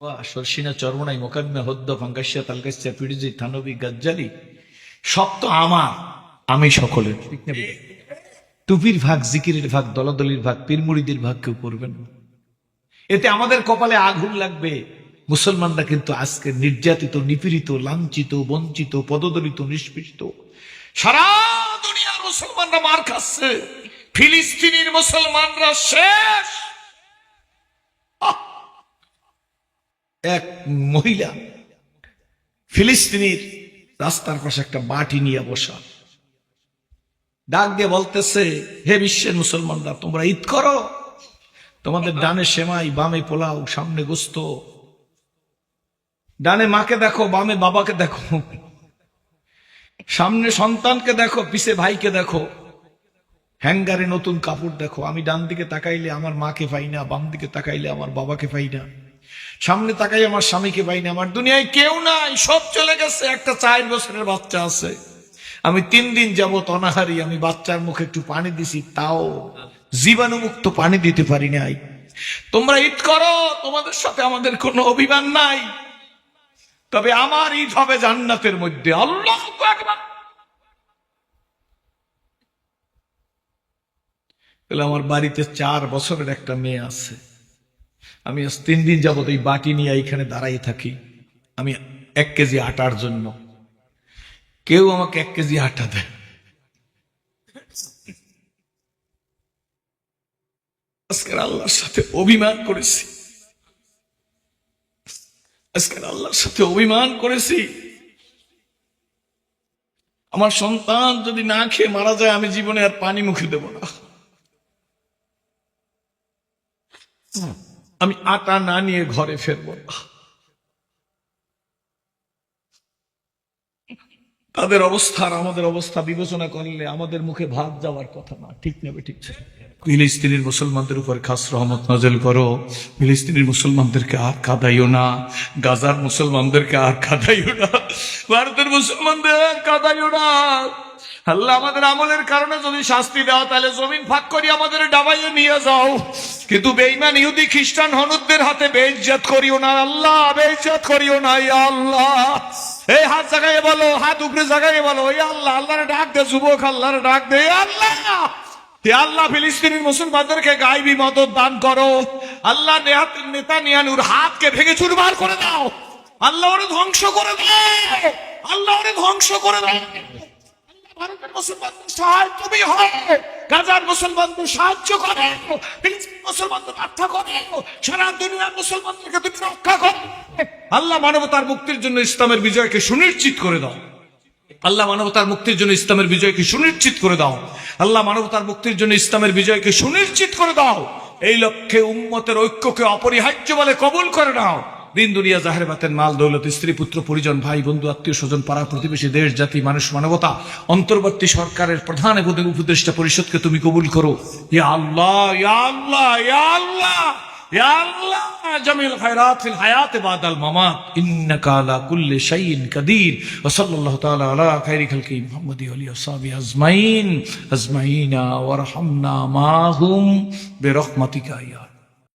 সরসিনা চরমনাই মোকাদ্মে হদ্দ ফাঙ্গাসিয়া তালগাসিয়া পিডিজি থানবি গাজ্জালি, সব আমার, আমি সকলের? টুপির ভাগ, জিকিরের ভাগ, দলাদলির ভাগ, পীরমুড়িদের ভাগ কেউ করবেন এতে আমাদের কপালে আগুন লাগবে। মুসলমানরা কিন্তু আজকে নির্যাতিত, নিপীড়িত, লাঞ্ছিত, বঞ্চিত, পদদলিত, নিষ্পৃষ্ট। সারা দুনিয়ার মুসলমানরা মার খাচ্ছে। ফিলিস্তিনির মুসলমানরা শেষ। এক মহিলা ফিলিস্তিনির রাস্তার পাশে একটা বাটি নিয়ে বসা। ডাক দিয়ে বলতেছে, হে বিশ্বের মুসলমানরা, তোমরা ঈদ করো। তোমাদের ডানে সেমাই, বামে পোলাও, সামনে গোস্ত। ডানে মাকে দেখো, বামে বাবাকে দেখো। সামনে সন্তানকে দেখো, পিছে ভাইকে দেখো। হ্যাঙ্গারে নতুন কাপড় দেখো। আমি ডান দিকে তাকাইলে আমার মাকে পাই না, বাম দিকে তাকাইলে আমার বাবাকে পাই না। সামনে তাকাই আমার স্বামীকে পাইনি, আমার দুনিয়ায় কেউ নাই, সব চলে গেছে, একটা চার বছরের বাচ্চা আছে। আমি তিন দিন যাব অনাহারি, আমি বাচ্চার মুখে একটু পানি দিছি, তাও জীবাণুমুক্ত পানি দিতে পারি নাই। তোমরা ঈদ করো, তোমাদের সাথে আমাদের কোনো অভিমান নাই। তবে আমার ঈদ হবে জান্নাতের মধ্যে, আল্লাহ আমার বাড়িতে চার বছরের একটা মেয়ে আছে। আমি তিন দিন যাবত এই বাটি নিয়ে এইখানে দাঁড়াই থাকি। আমি এক কেজি আটার জন্য। কেউ আমাকে এক কেজি আটা দেয়। আজকের আল্লাহর সাথে অভিমান করেছি। আজকের আল্লাহর সাথে অভিমান করেছি। আমার সন্তান যদি না খেয়ে মারা যায়, আমি জীবনে আর পানি মুখে দেব না। আমি আটা না নিয়ে ঘরে ফেরবো। না তাদের অবস্থা আর আমাদের অবস্থা বিবেচনা করলে আমাদের মুখে ভাত যাওয়ার কথা না। ঠিক নেবে, ঠিক ফিলিস্তিনের মুসলমানদের উপর খাস রহমত নজল করো। ফিলিস্তিনের মুসলমানদেরকে আর কাদাইও না। গাজার মুসলমানদেরকে আর কাদাইও না। ভারতের মুসলমানদের কাদাইও না। আল্লাহ আমাদের আমলের কারণে যদি শাস্তি দাও, তাহলে জমিন ফাঁক করি আমাদের ডাবাইয়ে নিয়ে যাও। কিন্তু বেইমান ইহুদি, খ্রিস্টান, হনুদদের হাতে বেইজ্জত করিও না। আল্লাহ, বেইজ্জত করিও না, ইয়া আল্লাহ। এই হাত জাগাইয়ে বলো, হাত উপরে জাগাইয়ে বলো, ইয়া আল্লাহ, আল্লাহরে ডাক দে, যুবক, আল্লাহরে ডাক দে আল্লাহ। আল্লাহ, ফিলিস্তিনের মুসলমানদেরকে গাইবি মদত দান করো। আল্লাহ, নেহাত- নেতানিয়ানুর হাতকে ভেঙে চুরমার করে দাও। আল্লাহ ওরে ধ্বংস করে দাও আল্লাহ ওরে ধ্বংস করে দাও সাহায্য হয় করো। আল্লাহ মানবতার মুক্তির জন্য ইসলামের বিজয়কে সুনিশ্চিত করে দাও। আল্লাহ মানবতার মুক্তির জন্য ইসলামের বিজয়কে সুনিশ্চিত করে দাও। আল্লাহ মানবতার মুক্তির জন্য ইসলামের বিজয়কে সুনিশ্চিত করে দাও। এই লক্ষ্যে উম্মতের ঐক্যকে অপরিহার্য বলে কবুল করে নাও। দিন দুনিয়া জাহের বাতেন মাল, দৌলত, স্ত্রী, পুত্র, পরিজন, ভাই, বন্ধু, আত্মীয় স্বজন, পাড়া, প্রতিবেশী, দেশ, জাতি, মানুষ, মানবতা, অন্তর্বর্তী সরকারের প্রধান এবং উপদেষ্টা পরিষদকে তুমি কবুল করো। ইয়া আল্লাহ ইয়া আল্লাহ ইয়া আল্লাহ আজমাইনা